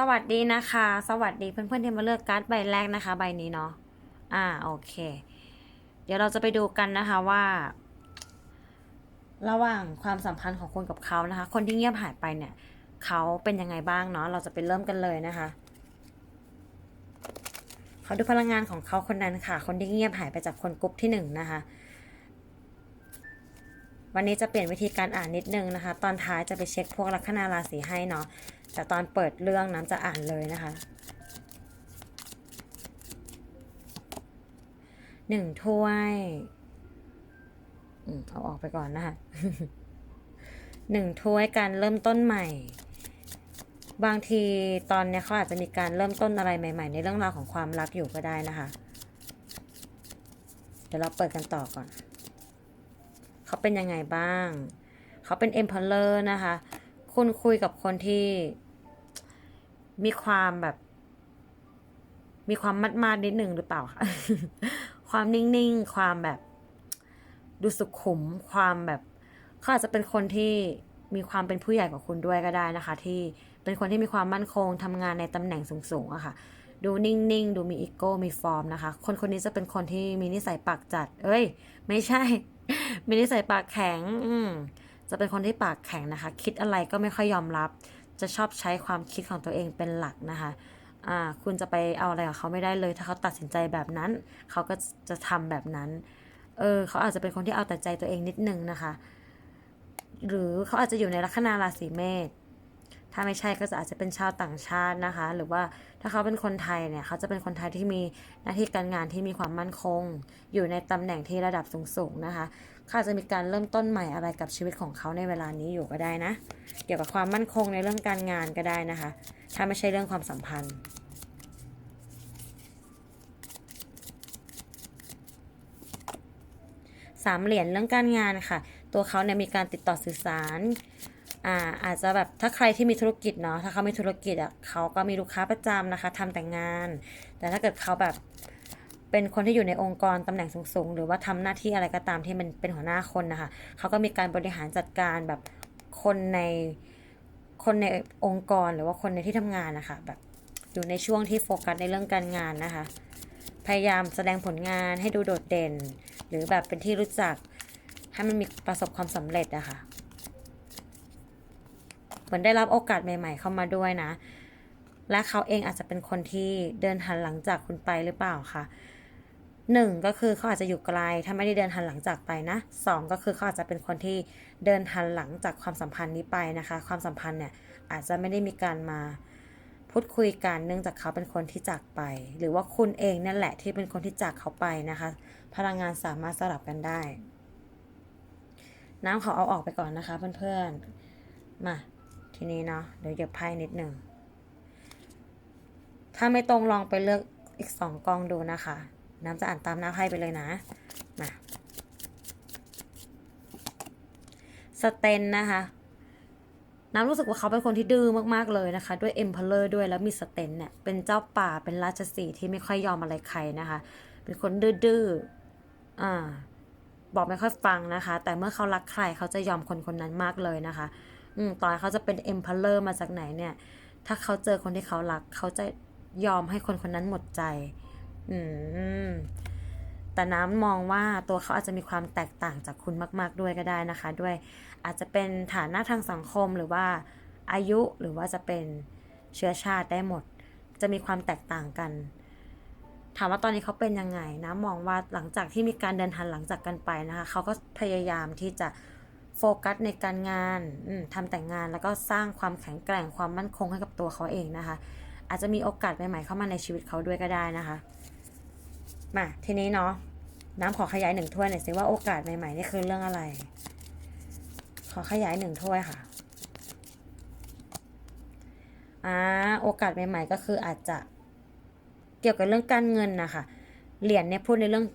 สวัสดีนะคะ สวัสดีเพื่อนๆที่มาเลือกการ์ดใบแรกนะคะ ใบนี้เนาะอ่าโอเค เดี๋ยวเราจะไปดูกันนะคะว่า ระหว่างความสัมพันธ์ของคุณกับเขานะคะ คนที่เงียบหายไปเนี่ยเขาเป็นยังไงบ้างเนาะเราจะไปเริ่มกันเลยนะคะเขอดูพลังงานของเขาคนนั้นค่ะ คนที่เงียบหายไปจากคนกรุ๊ปที่หนึ่งนะคะ วันนี้จะเปลี่ยนวิธีการอ่านนิดนึงนะคะ ตอนท้ายจะไปเช็คพวกลัคนาราศีให้เนาะแต่ตอนเปิดเรื่องน้ำจะอ่านเลยนะคะหนึ่งถ้วยอืมเอาออกไปก่อนนะคะหนึ่งถ้วยการเริ่มต้นใหม่ บางทีตอนนี้เขาอาจจะมีการเริ่มต้นอะไรใหม่ ๆ ในเรื่องราวของความรักอยู่ก็ได้นะคะ เดี๋ยวเราเปิดกันต่อก่อน เขาเป็นยังไงบ้าง เขาเป็น Emperor นะคะ คุณคุยกับคนที่มีความแบบ มีความมัดมาดนิดหนึ่งหรือเปล่าคะความนิ่งๆ ความแบบดูสุขุม ความแบบเขาอาจจะเป็นคนที่มีความเป็นผู้ใหญ่กว่าคุณด้วยก็ได้นะคะ ที่เป็นคนที่มีความมั่นคงทำงานในตำแหน่งสูงๆอะค่ะ ดูนิ่งๆ ดูมีอีโก้มีฟอร์มนะคะ คนคนนี้จะเป็นคนที่มีนิสัยปากจัด เอ้ย ไม่ใช่ มีนิสัยปากแข็ง อืมจะเป็นคนที่ปากแข็งนะคะ คิดอะไรก็ไม่ค่อยยอมรับ จะชอบใช้ความคิดของตัวเองเป็นหลักนะคะอ่าคุณจะไปเอาอะไรกับเขาไม่ได้เลย ถ้าเขาตัดสินใจแบบนั้น เขาก็จะทำแบบนั้น เออเขาอาจจะเป็นคนที่เอาแต่ใจตัวเองนิดนึงนะคะ หรือเขาอาจจะอยู่ในลัคนาราศีเมษ ถ้าไม่ใช่ก็จะอาจจะเป็นชาวต่างชาตินะคะ หรือว่าถ้าเขาเป็นคนไทยเนี่ยเขาจะเป็นคนไทยที่มีหน้าที่การงานที่มีความมั่นคง อยู่ในตำแหน่งที่ระดับสูงๆนะคะเขาอาจจะมีการเริ่มต้นใหม่อะไรกับชีวิตของเขาในเวลานี้อยู่ก็ได้นะ เกี่ยวกับความมั่นคงในเรื่องการงานก็ได้นะคะ ถ้าไม่ใช่เรื่องความสัมพันธ์สามเหรียญเรื่องการงานค่ะ ตัวเขาเนี่ยมีการติดต่อสื่อสาร อ่าอาจจะแบบถ้าใครที่มีธุรกิจเนาะถ้าเขามีธุรกิจอะเขาก็มีลูกค้าประจำนะคะทำแต่งาน แต่ถ้าเกิดเขาแบบเป็นคนที่อยู่ในองค์กรตำแหน่งสูงๆ หรือว่าทำหน้าที่อะไรก็ตามที่มันเป็นหัวหน้าคนนะคะเขาก็มีการบริหารจัดการแบบคนในคนในองค์กรหรือว่าคนในที่ทำงานนะคะแบบอยู่ในช่วงที่โฟกัสในเรื่องการงานนะคะ พยายามแสดงผลงานให้ดูโดดเด่น หรือแบบเป็นที่รู้จักให้มันมีประสบความสำเร็จอะค่ะ เหมือนได้รับโอกาสใหม่ ๆ เข้ามาด้วยนะ และเขาเองอาจจะเป็นคนที่เดินหันหลังจากคุณไปหรือเปล่าคะหนึ่งก็คือเขาอาจจะอยู่ไกลถ้าไม่ได้เดินหันหลังจากไปนะสองก็คือเขาอาจจะเป็นคนที่เดินหันหลังจากความสัมพันธ์นี้ไปนะคะ ความสัมพันธ์เนี่ยอาจจะไม่ได้มีการมาพูดคุยกันเนื่องจากเขาเป็นคนที่จากไป หรือว่าคุณเองนั่นแหละที่เป็นคนที่จากเขาไปนะคะ พลังงานสามารถสลับกันได้ น้ำเขาเอาออกไปก่อนนะคะเพื่อนๆมา ทีนี้เนาะเดี๋ยวเหยียบไพ่นิดหนึ่ง ถ้าไม่ตรงลองไปเลือกอีกสองกองดูนะคะ น้ำจะอ่านตามหน้าไพ่ไปเลยนะ มาสเตนนะคะน้ำรู้สึกว่าเขาเป็นคนที่ดื้อมากๆเลยนะคะ ด้วย Emperor ด้วยแล้วมีสเตนเนี่ยเป็นเจ้าป่าเป็นราชสีที่ไม่ค่อยยอมอะไรใครนะคะ เป็นคนดื้อๆอ่าบอกไม่ค่อยฟังนะคะ แต่เมื่อเขารักใครเขาจะยอมคนคนนั้นมากเลยนะคะ อืมต่อให้เขาจะเป็น Emperor มาจากไหนเนี่ย ถ้าเขาเจอคนที่เขารัก เขาจะยอมให้คนคนนั้นหมดใจ อืมแต่น้ำมองว่าตัวเขาอาจจะมีความแตกต่างจากคุณมาก ๆ ด้วยก็ได้นะคะ ด้วยอาจจะเป็นฐานะทางสังคมหรือว่าอายุหรือว่าจะเป็นเชื้อชาติได้หมด จะมีความแตกต่างกัน ถามว่าตอนนี้เขาเป็นยังไงนะมองว่าหลังจากที่มีการเดินหันหลังจากกันไปนะคะ เขาก็พยายามที่จะ โฟกัสในการงานทำแต่งงานแล้วก็สร้างความแข็งแกร่งความมั่นคงให้กับตัวเขาเองนะคะ อาจจะมีโอกาสใหม่ๆเข้ามาในชีวิตเขาด้วยก็ได้นะคะ มาทีนี้เนาะน้ำขอขยายหนึ่งถ้วยหน่อยสิว่าโอกาสใหม่ๆนี่คือเรื่องอะไร ขอขยายหนึ่งถ้วยค่ะอ่าโอกาสใหม่ๆก็คืออาจจะเกี่ยวกับเรื่องการเงินนะคะเหรียญเนี่ยพูดในเรื่อง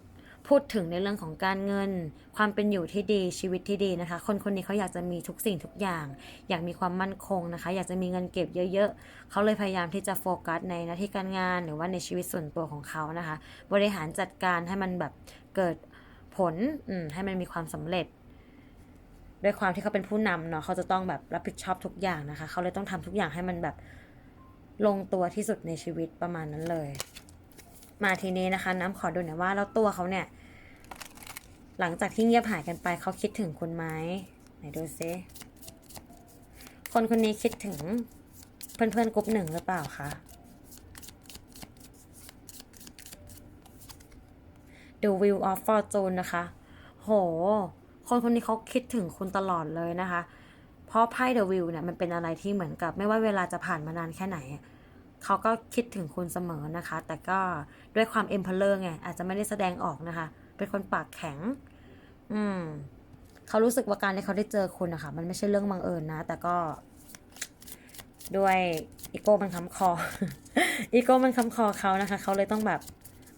พูดถึงในเรื่องของการเงิน ความเป็นอยู่ที่ดีชีวิตที่ดีนะคะ คนคนนี้เขาอยากจะมีทุกสิ่งทุกอย่าง อยากมีความมั่นคงนะคะ อยากจะมีเงินเก็บเยอะๆเขาเลยพยายามที่จะโฟกัสในหน้าที่การงาน หรือว่าในชีวิตส่วนตัวของเขานะคะ บริหารจัดการให้มันแบบเกิดผลให้มันมีความสำเร็จด้วยความที่เขาเป็นผู้นำเนาะเขาจะต้องแบบรับผิดชอบทุกอย่างนะคะ เขาเลยต้องทำทุกอย่างให้มันแบบลงตัวที่สุดในชีวิตประมาณนั้นเลย มาทีนี้นะคะ น้ำขอดูหน่อยว่าแล้วตัวเขาเนี่ย หลังจากที่เงียบหายกันไปเขาคิดถึงคุณไหมไหนดูซิคนคนนี้คิดถึงเพื่อนๆกลุ่มหนึ่งหรือเปล่าคะ The Wheel of Fortune นะคะ โห คนคนนี้เขาคิดถึงคุณตลอดเลยนะคะ เพราะไพ่ The Wheel เนี่ยมันเป็นอะไรที่เหมือนกับ ไม่ว่าเวลาจะผ่านมานานแค่ไหน เขาก็คิดถึงคุณเสมอนะคะ แต่ก็ด้วยความ Emperor ไงอาจจะไม่ได้แสดงออกนะคะ เป็นคนปากแข็ง อืมเขารู้สึกว่าการที่เขาได้เจอคุณนะคะมันไม่ใช่เรื่องบังเอิญนะ แต่ก็ ด้วยอีโก้มันค้ำคออีโก้มันค้ำคอเขานะคะ เขาเลยต้องแบบ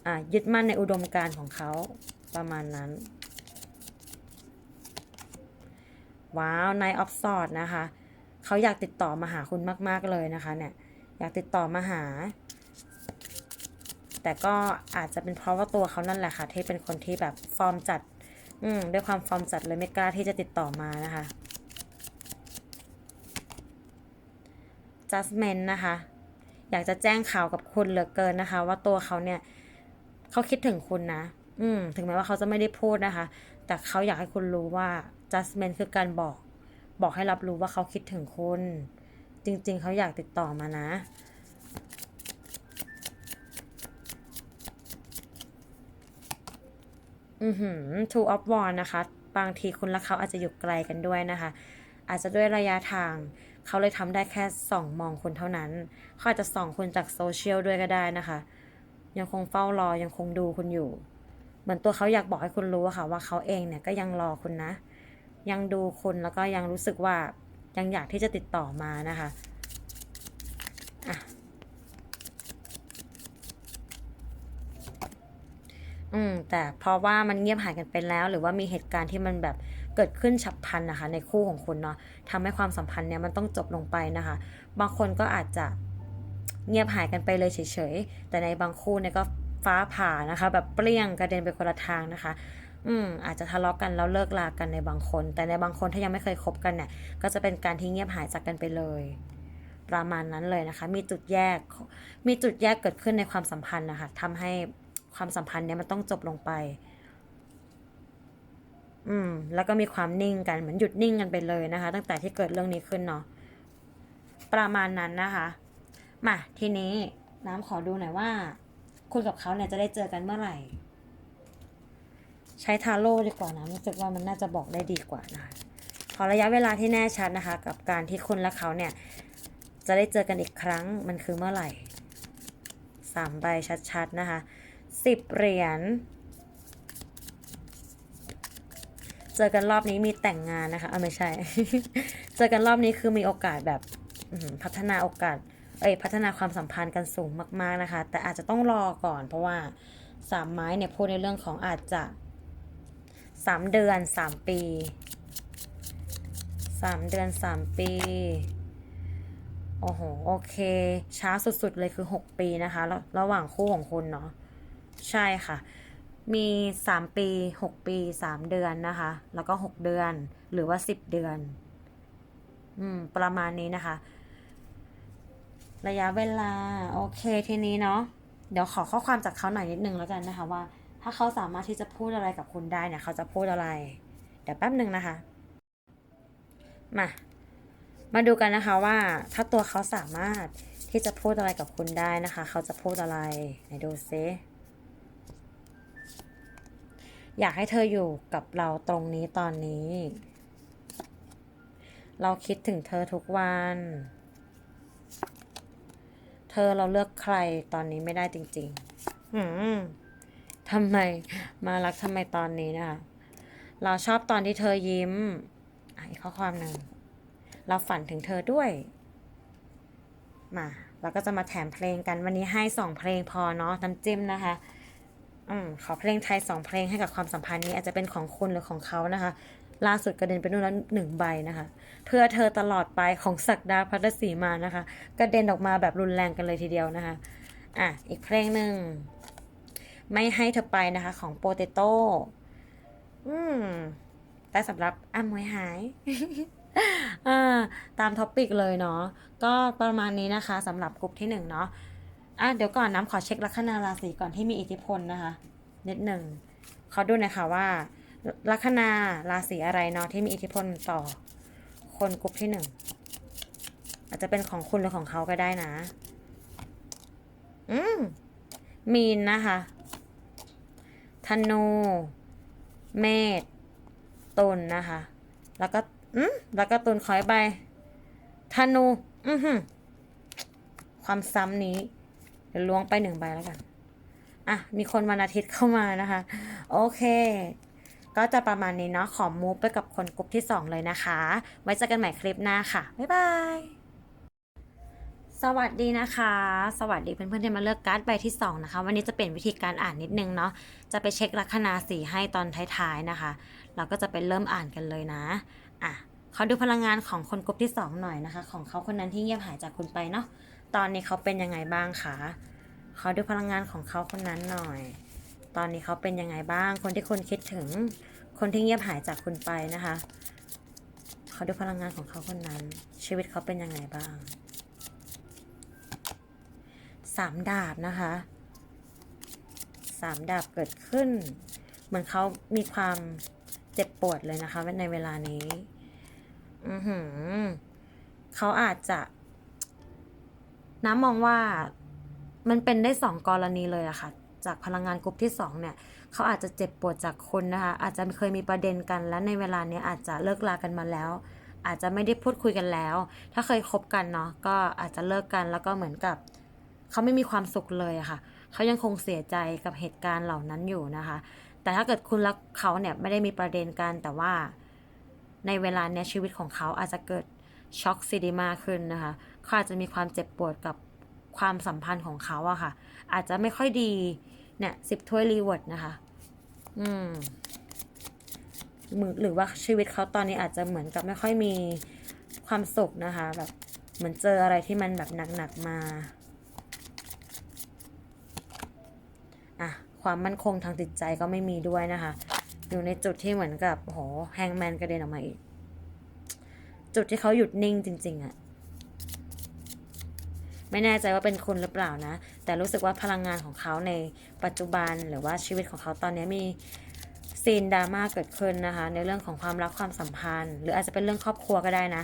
อ่ายึดมั่นในอุดมการณ์ของเขาประมาณนั้น ว้าวนายออฟสอดนะคะ เขาอยากติดต่อมาหาคุณมาก ๆ เลยนะคะเนี่ย อยากติดต่อมาหา แต่ก็อาจจะเป็นเพราะว่าตัวเขานั่นแหละค่ะ ที่เป็นคนที่แบบฟอร์มจัด อืมด้วยความฟอร์มจัดเลยไม่กล้าที่จะติดต่อมานะคะ judgment นะคะ อยากจะแจ้งข่าวกับคุณเหลือเกินนะคะ ว่าตัวเขาเนี่ยเขาคิดถึงคุณนะ อืม ถึงแม้ว่าเขาจะไม่ได้พูดนะคะ แต่เขาอยากให้คุณรู้ว่า judgment คือการบอก บอกให้รับรู้ว่าเขาคิดถึงคุณ จริง ๆ เขาอยากติดต่อมานะ อือหือ two of wands นะคะ บางทีคุณและเขาอาจจะอยู่ไกลกันด้วยนะคะ อาจจะด้วยระยะทาง เขาเลยทำได้แค่ส่องมองคุณเท่านั้น เขาอาจจะส่องคุณจากโซเชียลด้วยก็ได้นะคะ ยังคงเฝ้ารอ ยังคงดูคุณอยู่ เหมือนตัวเขาอยากบอกให้คุณรู้ค่ะ ว่าเขาเองเนี่ยก็ยังรอคุณนะ ยังดูคุณแล้วก็ยังรู้สึกว่า ยังอยากที่จะติดต่อมานะคะอะอืมแต่เพราะว่ามันเงียบหายกันไปแล้ว หรือว่ามีเหตุการณ์ที่มันแบบเกิดขึ้นฉับพลันนะคะ ในคู่ของคุณเนาะทำให้ความสัมพันธ์เนี่ยมันต้องจบลงไปนะคะ บางคนก็อาจจะเงียบหายกันไปเลยเฉยๆ แต่ในบางคู่เนี่ยก็ฟ้าผ่านะคะ แบบเปรี้ยงกระเด็นไปคนละทางนะคะ อืมอาจจะทะเลาะกันแล้วเลิกลากันในบางคน แต่ในบางคนถ้ายังไม่เคยคบกันเนี่ย ก็จะเป็นการที่เงียบหายจากกันไปเลย ประมาณนั้นเลยนะคะ มีจุดแยก มีจุดแยกเกิดขึ้นในความสัมพันธ์นะคะทำให้ความสัมพันธ์เนี่ยมันต้องจบลงไป อืม แล้วก็มีความนิ่งกันเหมือนหยุดนิ่งกันไปเลยนะคะ ตั้งแต่ที่เกิดเรื่องนี้ขึ้นเนาะ ประมาณนั้นนะคะ มาทีนี้น้ำขอดูหน่อยว่า คุณกับเขาเนี่ยจะได้เจอกันเมื่อไหร่ ใช้ทาโร่ดีกว่านะรู้สึกว่ามันน่าจะบอกได้ดีกว่านะคะขอระยะเวลาที่แน่ชัดนะคะ กับการที่คุณและเขาเนี่ย จะได้เจอกันอีกครั้งมันคือเมื่อไหร่สามใบชัดๆนะคะสิบเหรียญเจอกันรอบนี้มีแต่งงานนะคะเอาไม่ใช่ เจอกันรอบนี้คือมีโอกาสแบบพัฒนาโอกาส เอ้ยพัฒนาความสัมพันธ์กันสูงมาก ๆนะคะ แต่อาจจะต้องรอก่อน เพราะว่าสามไม้เนี่ยพูดในเรื่องของอาจจะ สามเดือนสามปีสามเดือนสามปี โอ้โห โอเค ช้าสุดๆเลยคือ6ปีนะคะระระหว่างคู่ของคุณเนาะ ใช่ค่ะ มี3ปี6ปี3เดือนนะคะ แล้วก็6เดือน หรือว่า10เดือน อืม ประมาณนี้นะคะ ระยะเวลา โอเค ทีนี้เนาะ เดี๋ยวขอข้อความจากเขาหน่อยนิดนึงแล้วกันนะคะว่า ถ้าเขาสามารถที่จะพูดอะไรกับคุณได้เนี่ยเขาจะพูดอะไร เดี๋ยวแป๊บหนึ่งนะคะ มา มาดูกันนะคะว่า ถ้าตัวเขาสามารถที่จะพูดอะไรกับคุณได้นะคะ เขาจะพูดอะไรไหนดูซิอยากให้เธออยู่กับเราตรงนี้ตอนนี้ เราคิดถึงเธอทุกวัน เธอเราเลือกใครตอนนี้ไม่ได้จริงๆหืม ทำไมมารักทำไมตอนนี้นะคะเราชอบตอนที่เธอยิ้มออีกข้อความหนึ่งเราฝันถึงเธอด้วย มาเราก็จะมาแถมเพลงกันวันนี้ให้สองเพลงพอเนาะน้ำจิ้มนะคะอืมขอเพลงไทยสองเพลงให้กับความสัมพันธ์นี้อาจจะเป็นของคุณหรือของเขานะคะ ล่าสุดกระเด็นไปนู่นแล้วหนึ่งใบนะคะ เพื่อเธอตลอดไปของศักดาพัทศรีมานะคะ กระเด็นออกมาแบบรุนแรงกันเลยทีเดียวนะคะ อะอีกเพลงหนึ่ง ไม่ให้เธอไปนะคะ ของโปเตโต้อืม แต่สำหรับอ้ำมวยหายอ่าตามท็อปิกเลยเนาะ ก็ประมาณนี้นะคะสำหรับกลุ่มที่หนึ่งเนาะอะเดี๋ยวก่อนน้ำขอเช็คลัคนาราศีก่อนที่มีอิทธิพลนะคะ นิดหนึ่งเขอดูน่อยค่ะว่า ลัคนาราศีอะไรเนาะที่มีอิทธิพลต่อ คนกลุ่มที่หนึ่งอาจจะเป็นของคุณหรือของเขาก็ได้นะ อืมมีนนะคะ ธนูเมษตุลนะคะ แล้วก็อืมแล้วก็ตุลคอยใบธนูอือหือความซ้ำนี้ เดี๋ยวล้วงไปหนึ่งใบแล้วกัน อะ มีคนวันอาทิตย์เข้ามานะคะ โอเค ก็จะประมาณนี้เนาะ ขอมูฟไปกับคนกลุ่มที่ 2 เลยนะคะ ไว้เจอกันใหม่คลิปหน้าค่ะ บ๊ายบาย สวัสดีนะคะ สวัสดีเพื่อนๆที่มาเลือกการ์ดใบที่ 2 นะคะ วันนี้จะเป็นวิธีการอ่านนิดนึงเนาะจะไปเช็คลัคนาสีให้ตอนท้ายๆนะคะ เราก็จะไปเริ่มอ่านกันเลยนะอะขอดูพลังงานของคนกลุ่มที่ 2 หน่อยนะคะ ของเขาคนนั้นที่เงียบหายจากคุณไปเนาะตอนนี้เขาเป็นยังไงบ้างคะขอดูพลังงานของเขาคนนั้นหน่อย ตอนนี้เขาเป็นยังไงบ้าง คนที่คุณคิดถึง คนที่เงียบหายจากคุณไปนะคะขอดูพลังงานของเขาคนนั้น ชีวิตเขาเป็นยังไงบ้าง สามดาบนะคะสามดาบเกิดขึ้น เหมือนเขามีความเจ็บปวดเลยนะคะในเวลานี้ อือหือเขาอาจจะน้ำมองว่ามันเป็นได้สองกรณีเลยอะค่ะ จากพลังงานกลุ่มที่สองเนี่ยเขาอาจจะเจ็บปวดจากคุณนะคะ อาจจะเคยมีประเด็นกัน และในเวลาเนี้ยอาจจะเลิกลากันมาแล้ว อาจจะไม่ได้พูดคุยกันแล้ว ถ้าเคยคบกันเนาะก็อาจจะเลิกกันแล้วก็เหมือนกับ เขาไม่มีความสุขเลยอะค่ะ เขายังคงเสียใจกับเหตุการณ์เหล่านั้นอยู่นะคะ แต่ถ้าเกิดคุณรักเขาเนี่ยไม่ได้มีประเด็นกันแต่ว่า ในเวลาเนี้ยชีวิตของเขาอาจจะเกิดช็อกซิดิมาขึ้นนะคะเขาอาจจะมีความเจ็บปวดกับความสัมพันธ์ของเขาอะค่ะ อาจจะไม่ค่อยดีเนี่ยสิบถ้วยรีเวิร์ดนะคะ อืมมือหรือว่าชีวิตเขาตอนนี้อาจจะเหมือนกับไม่ค่อยมีความสุขนะคะ แบบเหมือนเจออะไรที่มันแบบหนักๆมา อะ ความมั่นคงทางจิตใจก็ไม่มีด้วยนะคะ อยู่ในจุดที่เหมือนกับโหแฮงแมนกระเด็นออกมาอีก จุดที่เขาหยุดนิ่งจริง ๆอะไม่แน่ใจว่าเป็นคุณหรือเปล่านะ แต่รู้สึกว่าพลังงานของเขาในปัจจุบันหรือว่าชีวิตของเขาตอนนี้มีซีนดราม่าเกิดขึ้นนะคะ ในเรื่องของความรักความสัมพันธ์ หรืออาจจะเป็นเรื่องครอบครัวก็ได้นะ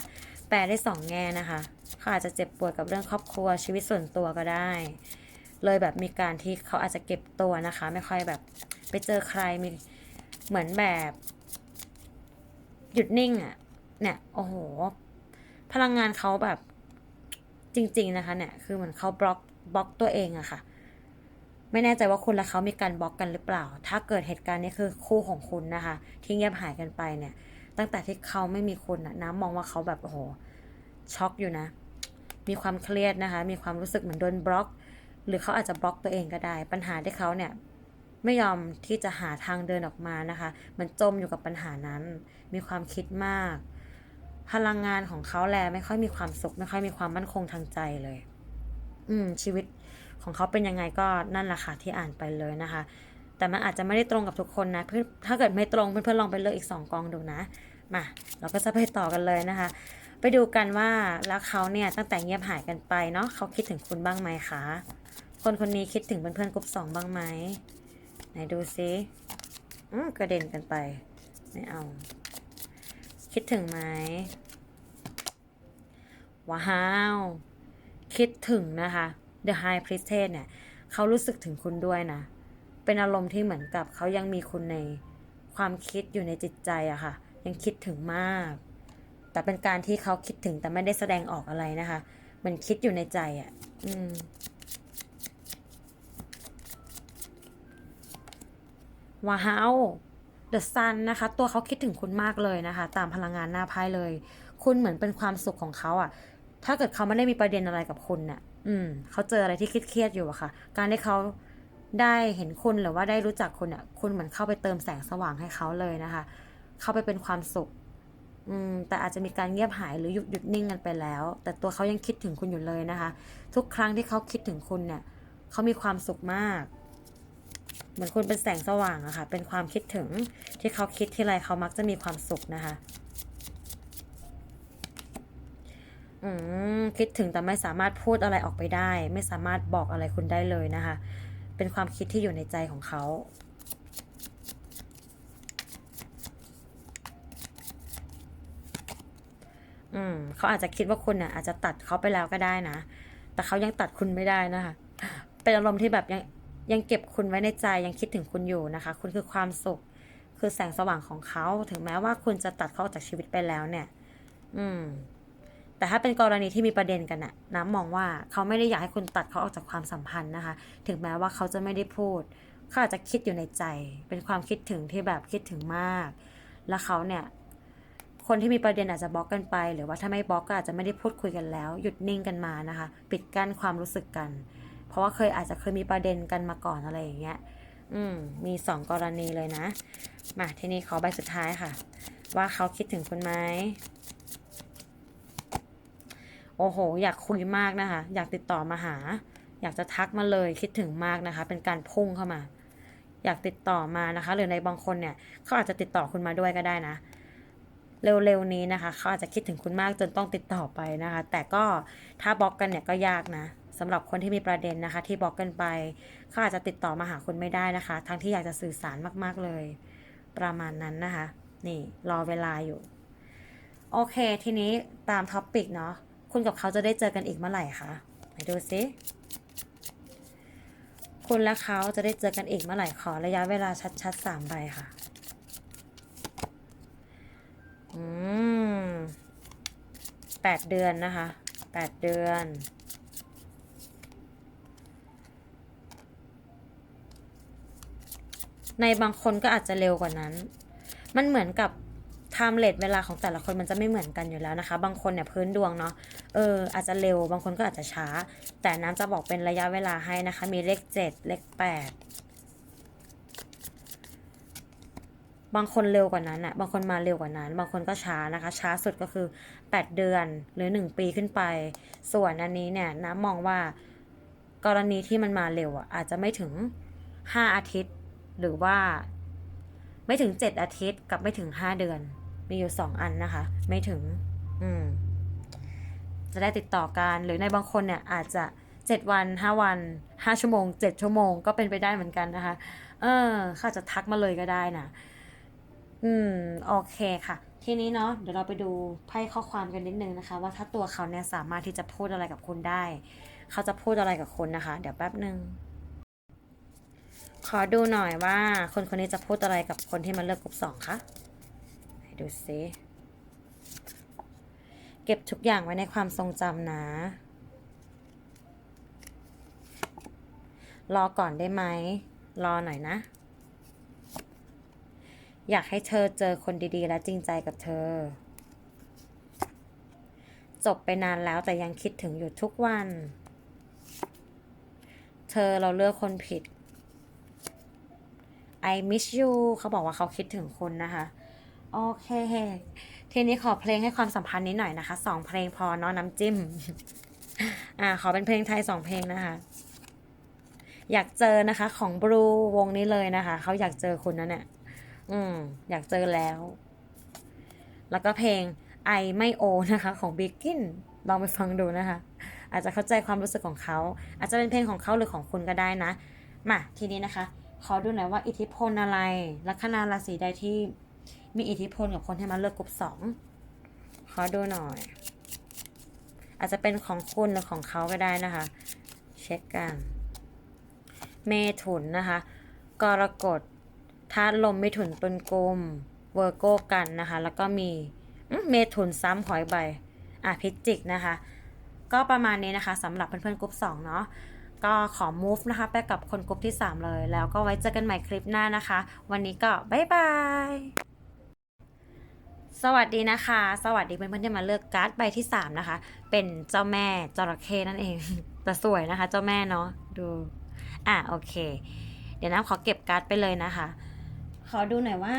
แปลได้สองแง่นะคะเขาอาจจะเจ็บปวดกับเรื่องครอบครัวชีวิตส่วนตัวก็ได้ เลยแบบมีการที่เขาอาจจะเก็บตัวนะคะ ไม่ค่อยแบบไปเจอใครมีเหมือนแบบ หยุดนิ่งอะ่ะเนี่ยโอ้โห พลังงานเขาแบบจริง ๆ นะคะเนี่ยคือเหมือนเขาบล็อกบล็อกตัวเองอะค่ะ ไม่แน่ใจว่าคุณและเขามีการบล็อกกันหรือเปล่า ถ้าเกิดเหตุการณ์นี้คือคู่ของคุณนะคะ ที่เงียบหายกันไปเนี่ย ตั้งแต่ที่เขาไม่มีคุณอะน้ำมองว่าเขาแบบโอ้โหช็อกอยู่นะ มีความเครียดนะคะ มีความรู้สึกเหมือนโดนบล็อก หรือเขาอาจจะบล็อกตัวเองก็ได้ ปัญหาที่เขาเนี่ยไม่ยอมที่จะหาทางเดินออกมานะคะ มันจมอยู่กับปัญหานั้น มีความคิดมาก พลังงานของเขาแลไม่ค่อยมีความสุข ไม่ค่อยมีความมั่นคงทางใจเลย อืม ชีวิตของเขาเป็นยังไงก็นั่นแหละค่ะที่อ่านไปเลยนะคะ แต่มันอาจจะไม่ได้ตรงกับทุกคนนะ เพื่อถ้าเกิดไม่ตรงเพื่อนๆลองไปเลือกอีกสองกองดูนะ มา เราก็จะไปต่อกันเลยนะคะ ไปดูกันว่าแล้วเขาเนี่ยตั้งแต่เงียบหายกันไปเนาะเขาคิดถึงคุณบ้างไหมคะ คนคนนี้คิดถึงเพื่อนๆกลุ่มสองบ้างไหมไหนดูซิอืมกระเด็นกันไป ไม่เอา คิดถึงไหมว้าว คิดถึงนะคะ The High Priestess เนี่ยเขารู้สึกถึงคุณด้วยนะ เป็นอารมณ์ที่เหมือนกับเขายังมีคุณในความคิดอยู่ในจิตใจอะค่ะ ยังคิดถึงมาก แต่เป็นการที่เขาคิดถึงแต่ไม่ได้แสดงออกอะไรนะคะ มันคิดอยู่ในใจอะอืม ว้าว The Sun นะคะ ตัวเขาคิดถึงคุณมากเลยนะคะ ตามพลังงานหน้าไพ่เลย คุณเหมือนเป็นความสุขของเขาอะถ้าเกิดเขาไม่ได้มีประเด็นอะไรกับคุณเนี่ยอืมเขาเจออะไรที่เครียดอยู่อะค่ะ การที่เขาได้เห็นคุณหรือว่าได้รู้จักคุณอะคุณเหมือนเข้าไปเติมแสงสว่างให้เขาเลยนะคะ เข้าไปเป็นความสุข อืม แต่อาจจะมีการเงียบหายหรือหยุดหยุดนิ่งกันไปแล้ว แต่ตัวเขายังคิดถึงคุณอยู่เลยนะคะ ทุกครั้งที่เขาคิดถึงคุณเนี่ยเขามีความสุขมาก เหมือนคุณเป็นแสงสว่างอะค่ะ เป็นความคิดถึงที่เขาคิดที่ไรเขามักจะมีความสุขนะคะ อืมคิดถึงแต่ไม่สามารถพูดอะไรออกไปได้ ไม่สามารถบอกอะไรคุณได้เลยนะคะ เป็นความคิดที่อยู่ในใจของเขาอืมเขาอาจจะคิดว่าคุณเนี่ยอาจจะตัดเขาไปแล้วก็ได้นะ แต่เขายังตัดคุณไม่ได้นะคะ เป็นอารมณ์ที่แบบยัง ยังเก็บคุณไว้ในใจยังคิดถึงคุณอยู่นะคะ คุณคือความสุข คือแสงสว่างของเขา ถึงแม้ว่าคุณจะตัดเขาออกจากชีวิตไปแล้วเนี่ย อืม แต่ถ้าเป็นกรณีที่มีประเด็นกันน่ะ น้ำมองว่าเขาไม่ได้อยากให้คุณตัดเขาออกจากความสัมพันธ์นะคะ ถึงแม้ว่าเขาจะไม่ได้พูดเขาอาจจะคิดอยู่ในใจ เป็นความคิดถึงที่แบบคิดถึงมาก แล้วเขาเนี่ย คนที่มีประเด็นอาจจะบล็อกกันไป หรือว่าถ้าไม่บล็อกก็อาจจะไม่ได้พูดคุยกันแล้ว หยุดนิ่งกันมานะคะ ปิดกั้นความรู้สึกกัน เพราะว่าเคยอาจจะเคยมีประเด็นกันมาก่อนอะไรอย่างเงี้ย อืม มีสองกรณีเลยนะ มาทีนี้ขอใบสุดท้ายค่ะ ว่าเขาคิดถึงคุณไหมโอ้โห อยากคุยมากนะคะ อยากติดต่อมาหา อยากจะทักมาเลยคิดถึงมากนะคะ เป็นการพุ่งเข้ามา อยากติดต่อมานะคะ หรือในบางคนเนี่ยเขาอาจจะติดต่อคุณมาด้วยก็ได้นะ เร็วๆนี้นะคะเขาอาจจะคิดถึงคุณมากจนต้องติดต่อไปนะคะ แต่ก็ถ้าบล็อกกันเนี่ยก็ยากนะ สำหรับคนที่มีประเด็นนะคะ ที่บอกกันไปเขาอาจจะติดต่อมาหาคุณไม่ได้นะคะ ทั้งที่อยากจะสื่อสารมาก ๆเลย ประมาณนั้นนะคะ นี่รอเวลาอยู่ โอเค ทีนี้ตามท็อปปิกเนาะคุณกับเขาจะได้เจอกันอีกเมื่อไหร่คะไหนดูซิคุณและเขาจะได้เจอกันอีกเมื่อไหร่ขอระยะเวลาชัดๆสามใบค่ะ อืมแปดเดือนนะคะแปดเดือน ในบางคนก็อาจจะเร็วกว่านั้น มันเหมือนกับไทม์เลทเวลาของแต่ละคนมันจะไม่เหมือนกันอยู่แล้วนะคะ บางคนเนี่ยพื้นดวงเนาะเอออาจจะเร็วบางคนก็อาจจะช้า แต่น้ำจะบอกเป็นระยะเวลาให้นะคะ มีเลขเจ็ดเลขแปดบางคนเร็วกว่านั้นอะบางคนมาเร็วกว่านั้น บางคนก็ช้านะคะ ช้าสุดก็คือ 8 เดือนหรือ 1 ปีขึ้นไป ส่วนอันนี้เนี่ยน้ำมองว่ากรณีที่มันมาเร็วอะอาจจะไม่ถึง 5 อาทิตย์ หรือว่า ไม่ถึง7อาทิตย์กับไม่ถึง5เดือน มีอยู่2อันนะคะ ไม่ถึง อืม จะได้ติดต่อกัน หรือในบางคนเนี่ย อาจจะ7วัน5วัน5ชั่วโมง7ชั่วโมงก็เป็นไปได้เหมือนกันนะคะ เออเขาอาจจะทักมาเลยก็ได้นะอืม โอเคค่ะ ทีนี้เนาะเดี๋ยวเราไปดูไพ่ข้อความกันนิดนึงนะคะ ว่าถ้าตัวเขาเนี่ยสามารถที่จะพูดอะไรกับคุณได้ เขาจะพูดอะไรกับคุณนะคะ เดี๋ยวแป๊บหนึ่ง ขอดูหน่อยว่าคนคนนี้จะพูดอะไรกับคนที่มาเลือกกลุ่มสองคะดูซิเก็บทุกอย่างไว้ในความทรงจำนะ รอก่อนได้ไหม รอหน่อยนะ อยากให้เธอเจอคนดีๆ และจริงใจกับเธอ จบไปนานแล้วแต่ยังคิดถึงอยู่ทุกวัน เธอเราเลือกคนผิด I miss you เขาบอกว่าเขาคิดถึงคุณนะคะ โอเค ทีนี้ขอเพลงให้ความสัมพันธ์นี้หน่อยนะคะสองเพลงพอเนาะน้ำจิ้ม อ่า ขอเป็นเพลงไทยสองเพลงนะคะ อยากเจอนะคะ ของบลูวงนี้เลยนะคะ เขาอยากเจอคุณนะเนี่ย อืม อยากเจอแล้ว แล้วก็เพลงไอไม่โอนะคะ ของบิกกินลองไปฟังดูนะคะ อาจจะเข้าใจความรู้สึกของเขา อาจจะเป็นเพลงของเขาหรือของคุณก็ได้นะ มาทีนี้นะคะ ขอดูหน่อยว่าอิทธิพลอะไร ลัคนาราศีใดที่มีอิทธิพลกับคนที่มาเลือกกลุ่มสอง ขอดูหน่อย อาจจะเป็นของคุณหรือของเขาก็ได้นะคะ เช็คกัน เมถุนนะคะ กรกฎธาตุลมเมถุนตุลกลมเวอร์โก้กันนะคะ แล้วก็มีเมถุนซ้ำหอยใบ อะพิจิกนะคะ ก็ประมาณนี้นะคะสำหรับเพื่อนๆกลุ่ม2เนาะ ก็ขอ move นะคะ ไปกับคนกลุ่มที่ 3 เลย แล้วก็ไว้เจอกันใหม่คลิปหน้านะคะ วันนี้ก็บ๊ายบายสวัสดีนะคะ สวัสดีเพื่อนๆที่มาเลือกการ์ดใบที่ 3 นะคะ เป็นเจ้าแม่จระเข้นั่นเอง แต่สวยนะคะ เจ้าแม่เนาะดู อะโอเค เดี๋ยวน้ำขอเก็บการ์ดไปเลยนะคะ ขอดูหน่อยว่า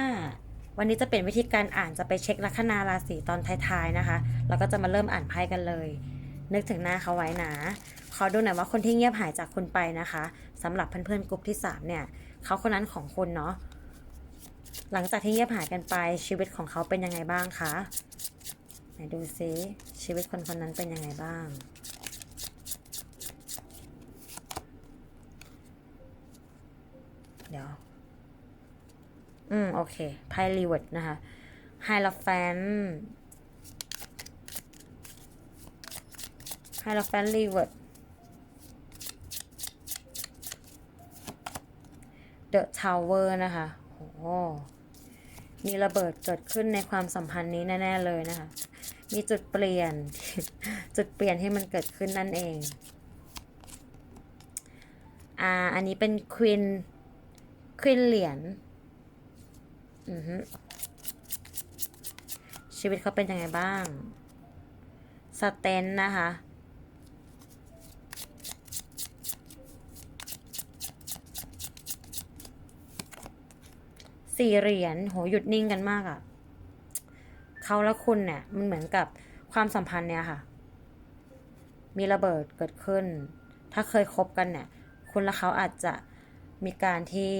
วันนี้จะเป็นวิธีการอ่านจะไปเช็คลัคนาราศีตอนท้ายๆนะคะแล้วก็จะมาเริ่มอ่านไพ่กันเลย นึกถึงหน้าเขาไว้นะขอดูหน่อยว่าคนที่เงียบหายจากคุณไปนะคะสำหรับเพื่อนๆกลุ่มที่ 3 เนี่ยเขาคนนั้นของคุณเนาะหลังจากที่เงียบหายกันไปชีวิตของเขาเป็นยังไงบ้างคะไหนดูซิชีวิตคนคนนั้นเป็นยังไงบ้างเดี๋ยว อืม โอเค ไพ่รีเวิร์ดนะคะไฮลอแฟน ไฮลแฟนรีเวิร์ดเดอะทาวเวอร์นะคะโอ้โหมีระเบิดเกิดขึ้นในความสัมพันธ์นี้แน่ ๆ เลยนะคะ มีจุดเปลี่ยน จุดเปลี่ยนที่มันเกิดขึ้นนั่นเอง อ่า อันนี้เป็นควินควินเหรียญ อือฮึชีวิตเขาเป็นยังไงบ้าง สเตนนะคะ สี่เหรียญโหหยุดนิ่งกันมากอะ่ะเขาและคุณเนี่ยมันเหมือนกับความสัมพันธ์เนี่ยค่ะ มีระเบิดเกิดขึ้น ถ้าเคยคบกันเนี่ย คุณและเขาอาจจะมีการที่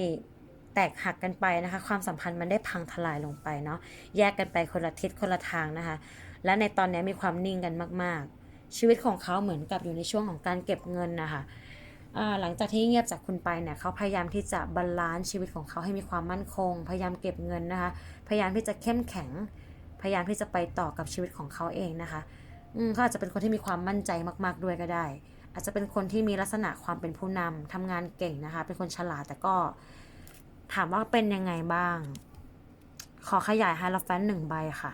แตกหักกันไปนะคะ ความสัมพันธ์มันได้พังทลายลงไปเนาะแยกกันไปคนละทิศคนละทางนะคะ และในตอนนี้มีความนิ่งกันมาก ๆ ชีวิตของเขาเหมือนกับอยู่ในช่วงของการเก็บเงินนะคะ หลังจากที่เงียบจากคุณไปเนี่ยเขาพยายามที่จะบาลานซ์ชีวิตของเขาให้มีความมั่นคง พยายามเก็บเงินนะคะ พยายามที่จะเข้มแข็ง พยายามที่จะไปต่อกับชีวิตของเขาเองนะคะอืมเขาอาจจะเป็นคนที่มีความมั่นใจมาก ๆด้วยก็ได้ อาจจะเป็นคนที่มีลักษณะความเป็นผู้นำทำงานเก่งนะคะ เป็นคนฉลาดแต่ก็ถามว่าเป็นยังไงบ้าง ขอขยายไฮโลแฟนหนึ่งใบค่ะ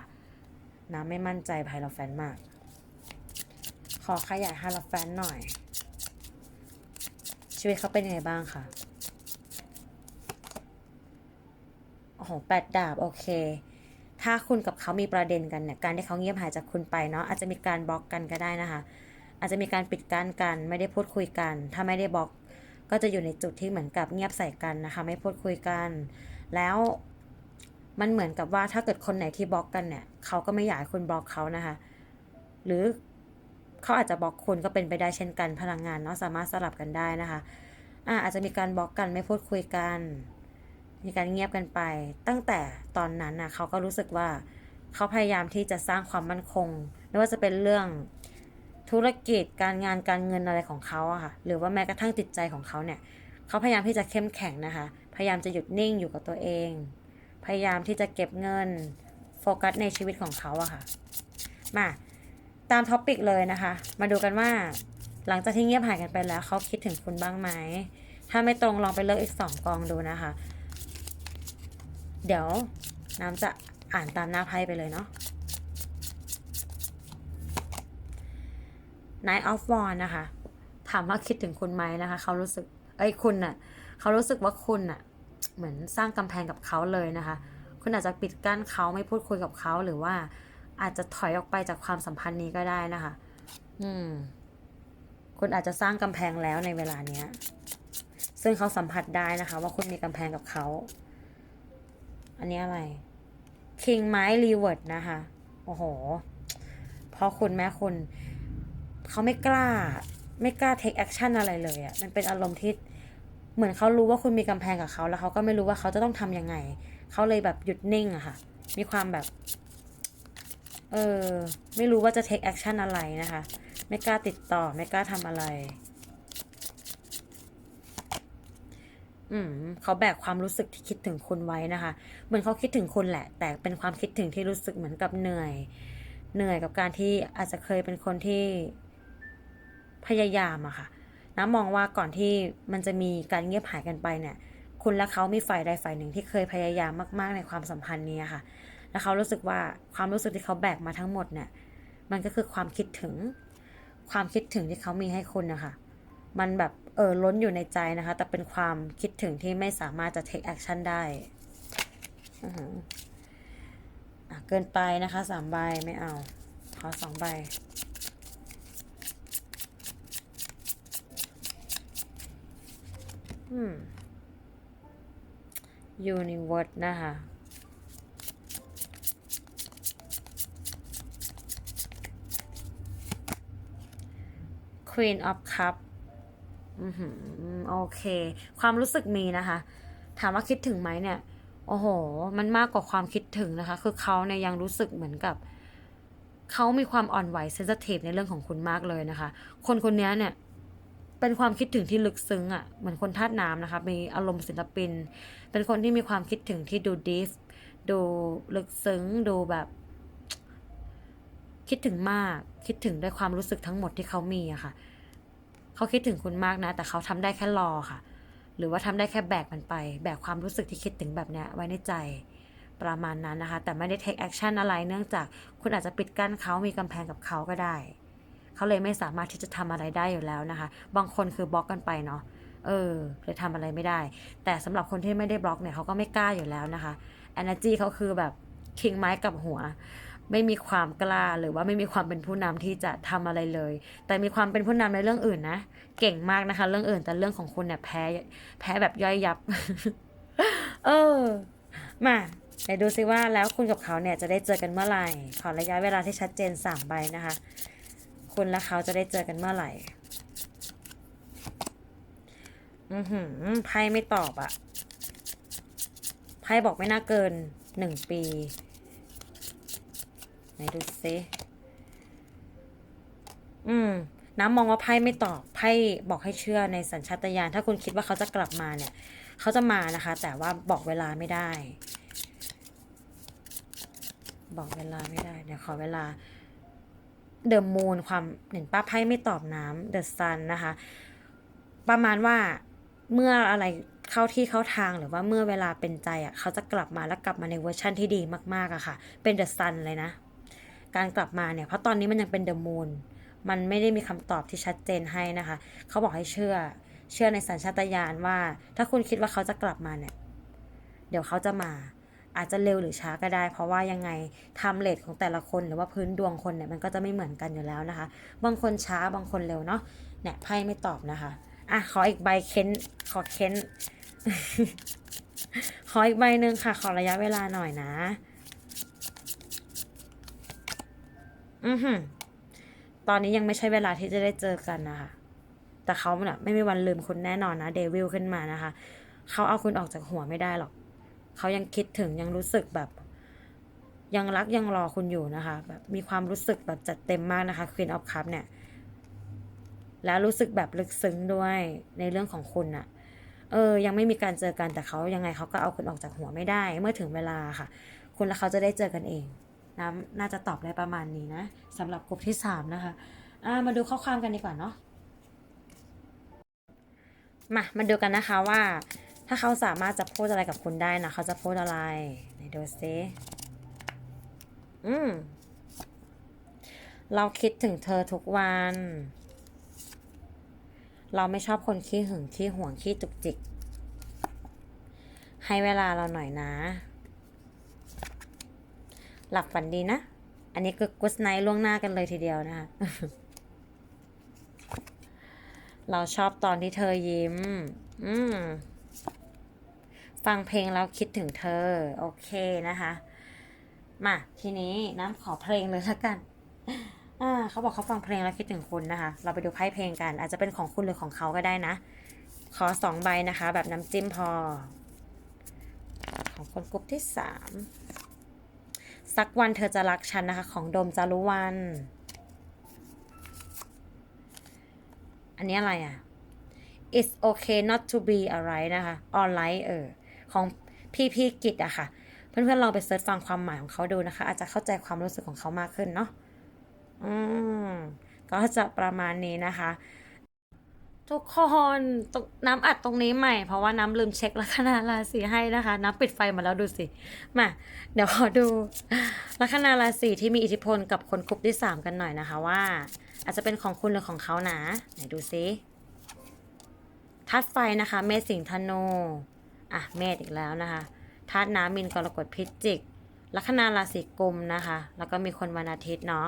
นะไม่มั่นใจไฮโลแฟนมาก ขอขยายไฮโลแฟนหน่อย ชีวิตเขาเป็นยังไงบ้างคะโอ้โหแปดดาบ โอเค ถ้าคุณกับเขามีประเด็นกันเนี่ย การที่เขาเงียบหายจากคุณไปเนาะ อาจจะมีการบล็อกกันก็ได้นะคะ อาจจะมีการปิดกั้นกัน ไม่ได้พูดคุยกัน ถ้าไม่ได้บล็อก ก็จะอยู่ในจุดที่เหมือนกับเงียบใส่กันนะคะ ไม่พูดคุยกัน แล้วมันเหมือนกับว่าถ้าเกิดคนไหนที่บล็อกกันเนี่ย เขาก็ไม่อยากให้คุณบล็อกเขานะคะ หรือ เขาอาจจะบล็อกคุณก็เป็นไปได้เช่นกันพลังงานเนาะสามารถสลับกันได้นะคะอ่าอาจจะมีการบล็อกกันไม่พูดคุยกัน มีการเงียบกันไป ตั้งแต่ตอนนั้นนะเขาก็รู้สึกว่าเขาพยายามที่จะสร้างความมั่นคงไม่ว่าจะเป็นเรื่องธุรกิจการงานการเงินอะไรของเขาอะค่ะหรือว่าแม้กระทั่งจิตใจของเขาเนี่ยเขาพยายามที่จะเข้มแข็งนะคะ พยายามจะหยุดนิ่งอยู่กับตัวเอง พยายามที่จะเก็บเงินโฟกัสในชีวิตของเขาอะค่ะ มา ตามท็อปิกเลยนะคะ มาดูกันว่า หลังจากที่เงียบหายกันไปแล้วเขาคิดถึงคุณบ้างไหม ถ้าไม่ตรงลองไปเลือกอีกสองกองดูนะคะ เดี๋ยวน้ำจะอ่านตามหน้าไพ่ไปเลยเนาะ Night of w a n นะคะ ถามว่าคิดถึงคุณไหมนะคะเขารู้สึกเอ้ยคุณน่ะเขารู้สึกว่าคุณน่ะ เหมือนสร้างกำแพงกับเขาเลยนะคะ คุณอาจจะปิดกั้นเขาไม่พูดคุยกับเขาหรือว่า อาจจะถอยออกไปจากความสัมพันธ์นี้ก็ได้นะคะ อืม คุณอาจจะสร้างกำแพงแล้วในเวลาเนี้ย ซึ่งเขาสัมผัสได้นะคะ ว่าคุณมีกำแพงกับเขา อันนี้อะไร King ไม้รีเวิร์ดนะคะ โอ้โห เพราะคุณแม่คุณเขาไม่กล้า ไม่กล้า take action อะไรเลยอะ่ะ มันเป็นอารมณ์ที่เหมือนเขารู้ว่าคุณมีกำแพงกับเขาแล้วเขาก็ไม่รู้ว่าเขาจะต้องทำยังไง เขาเลยแบบหยุดนิ่งอะค่ะ มีความแบบ เออ ไม่รู้ว่าจะ take action อะไรนะคะ ไม่กล้าติดต่อ ไม่กล้าทำอะไร อืมเขาแบกความรู้สึกที่คิดถึงคุณไว้นะคะ เหมือนเขาคิดถึงคุณแหละ แต่เป็นความคิดถึงที่รู้สึกเหมือนกับเหนื่อย เหนื่อยกับการที่อาจจะเคยเป็นคนที่พยายามอะค่ะน้ำมองว่าก่อนที่มันจะมีการเงียบหายกันไปเนี่ย คุณและเขามีฝ่ายใดฝ่ายหนึ่งที่เคยพยายามมาก ๆ ในความสัมพันธ์นี้ค่ะ แล้วเขารู้สึกว่าความรู้สึกที่เขาแบกมาทั้งหมดเนี่ย มันก็คือความคิดถึง ความคิดถึงที่เขามีให้คุณนะคะมันแบบเออล้นอยู่ในใจนะคะ แต่เป็นความคิดถึงที่ไม่สามารถจะ take action ได้อือหือเกินไปนะคะสามใบไม่เอา ขอสองใบอืม Universe นะคะ Queen of Cup อือหือโอเค ความรู้สึกมีนะคะ ถามว่าคิดถึงไหมเนี่ย โอ้โห มันมากกว่าความคิดถึงนะคะ คือเขาเนี่ยยังรู้สึกเหมือนกับ เขามีความอ่อนไหวเซนซิทีฟในเรื่องของคุณมากเลยนะคะ คนคนนี้เนี่ยเป็นความคิดถึงที่ลึกซึ้งอะ่ะเหมือนคนธาตุน้ำนะคะมีอารมณ์ศิลปิน เป็นคนที่มีความคิดถึงที่ดูดีฟดูลึกซึ้งดูแบบ คิดถึงมาก คิดถึงด้วยความรู้สึกทั้งหมดที่เขามีอะค่ะ เขาคิดถึงคุณมากนะ แต่เขาทำได้แค่รอค่ะ หรือว่าทำได้แค่แบกมันไป แบกความรู้สึกที่คิดถึงแบบเนี้ยไว้ในใจประมาณนั้นนะคะ แต่ไม่ได้ take action อะไร เนื่องจากคุณอาจจะปิดกั้นเขามีกำแพงกับเขาก็ได้ เขาเลยไม่สามารถที่จะทำอะไรได้อยู่แล้วนะคะ บางคนคือบล็อกกันไปเนาะ เออเลยทำอะไรไม่ได้ แต่สำหรับคนที่ไม่ได้บล็อกเนี่ยเขาก็ไม่กล้าอยู่แล้วนะคะ energy เขาคือแบบคิงไม้กับหัว ไม่มีความกล้าหรือว่าไม่มีความเป็นผู้นำที่จะทำอะไรเลย แต่มีความเป็นผู้นำในเรื่องอื่นนะ เก่งมากนะคะ เรื่องอื่นแต่เรื่องของคุณเนี่ยแพ้แพ้แบบย่อยยับ เออ มาไหนดูซิว่าแล้วคุณกับเขาเนี่ยจะได้เจอกันเมื่อไหร่ ขอระยะเวลาที่ชัดเจนสามใบนะคะ คุณและเขาจะได้เจอกันเมื่อไหร่ อือหือไพ่ไม่ตอบอะไพ่บอกไม่น่าเกินหนึ่งปี ไหนดูซิอืม น้ำมองว่าไพ่ไม่ตอบไพ่บอกให้เชื่อในสัญชาตญาณถ้าคุณคิดว่าเขาจะกลับมาเนี่ย เขาจะมานะคะ แต่ว่าบอกเวลาไม่ได้ บอกเวลาไม่ได้ เดี๋ยวขอเวลาเดอะมูนความเห็นป้าไพ่ไม่ตอบน้ำเดอะซันนะคะ ประมาณว่าเมื่ออะไรเข้าที่เข้าทางหรือว่าเมื่อเวลาเป็นใจอะเขาจะกลับมาแล้วกลับมาในเวอร์ชั่นที่ดีมากๆอะค่ะ เป็นเดอะซันเลยนะ การกลับมาเนี่ยเพราะตอนนี้มันยังเป็นเดอะมูนมันไม่ได้มีคำตอบที่ชัดเจนให้นะคะ เขาบอกให้เชื่อ เชื่อในสัญชาตญาณว่า ถ้าคุณคิดว่าเขาจะกลับมาเนี่ย เดี๋ยวเขาจะมา อาจจะเร็วหรือช้าก็ได้ เพราะว่ายังไงทม์เลทของแต่ละคนหรือว่าพื้นดวงคนเนี่ยมันก็จะไม่เหมือนกันอยู่แล้วนะคะ บางคนช้าบางคนเร็วเนาะ เนี่ยไพ่ไม่ตอบนะคะ อะขออีกใบเค้น ขอเค้น ขออีกใบหนึ่งค่ะ ขอระยะเวลาหน่อยนะ อือหือ ตอนนี้ยังไม่ใช่เวลาที่จะได้เจอกันนะคะ แต่เขาเนี่ยไม่มีวันลืมคุณแน่นอนนะเดวิลขึ้นมานะคะ เขาเอาคุณออกจากหัวไม่ได้หรอก เขายังคิดถึงยังรู้สึกแบบ ยังรักยังรอคุณอยู่นะคะ แบบมีความรู้สึกแบบจัดเต็มมากนะคะ Queen of Cup เนี่ย แล้วรู้สึกแบบลึกซึ้งด้วยในเรื่องของคุณอะเออ ยังไม่มีการเจอกันแต่เขายังไงเขาก็เอาคุณออกจากหัวไม่ได้ เมื่อถึงเวลาค่ะ คุณและเขาจะได้เจอกันเอง นะน่าจะตอบได้ประมาณนี้นะสำหรับกลุ่มที่สามนะคะามาดูข้อความกันดีกว่าเนาะมามาดูกันนะคะว่า ถ้าเขาสามารถจะพูดอะไรกับคุณได้นะเขาจะพูดอะไรไหนดูซิอืมเราคิดถึงเธอทุกวัน เราไม่ชอบคนขี้หึงขี้หวงขี้จุกจิก ให้เวลาเราหน่อยนะ หลับฝันดีนะ อันนี้คือกุสไนล่วงหน้ากันเลยทีเดียวนะคะ เราชอบตอนที่เธอยิ้ม อืม ฟังเพลงแล้วคิดถึงเธอ โอเคนะคะ มา ทีนี้น้ำขอเพลงเลยละกันอ่าเขาบอกเขาฟังเพลงแล้วคิดถึงคุณนะคะ เราไปดูไพ่เพลงกัน อาจจะเป็นของคุณหรือของเขาก็ได้นะ ขอสองใบนะคะ แบบน้ำจิ้มพอ ของคนกลุ่มที่สาม สักวันเธอจะรักฉันนะคะ ของโดมจารุวัน อันนี้อะไรอะ it's okay not to be alright นะคะ alright เออ ของพี่พี่กิจอะค่ะ เพื่อนๆลองไปเสิร์ชฟังความหมายของเขาดูนะคะ อาจจะเข้าใจความรู้สึกของเขามากขึ้นเนาะอืมก็จะประมาณนี้นะคะ ทุกคนตรงน้ำอัดตรงนี้ใหม่ เพราะว่าน้ำลืมเช็คลัคนาราศีให้นะคะ น้ำปิดไฟมาแล้วดูสิ มา เดี๋ยวขอดูลัคนาราศีที่มีอิทธิพลกับคนกลุ่มที่สามกันหน่อยนะคะว่า อาจจะเป็นของคุณหรือของเขานะไหนดูซิธาตุไฟนะคะเมษสิงธนูอะเมษอีกแล้วนะคะธาตุน้ำมินกรกฎพิจิกลัคนาราศีกุมนะคะ แล้วก็มีคนวันอาทิตย์เนาะ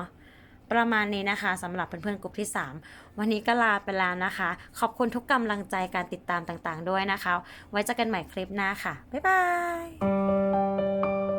ประมาณนี้นะคะสำหรับเพื่อนๆกลุ่มที่ 3 วันนี้ก็ลาไปแล้วนะคะ ขอบคุณทุกกำลังใจการติดตามต่างๆ ด้วยนะคะ ไว้เจอกันใหม่คลิปหน้าค่ะ บ๊ายบาย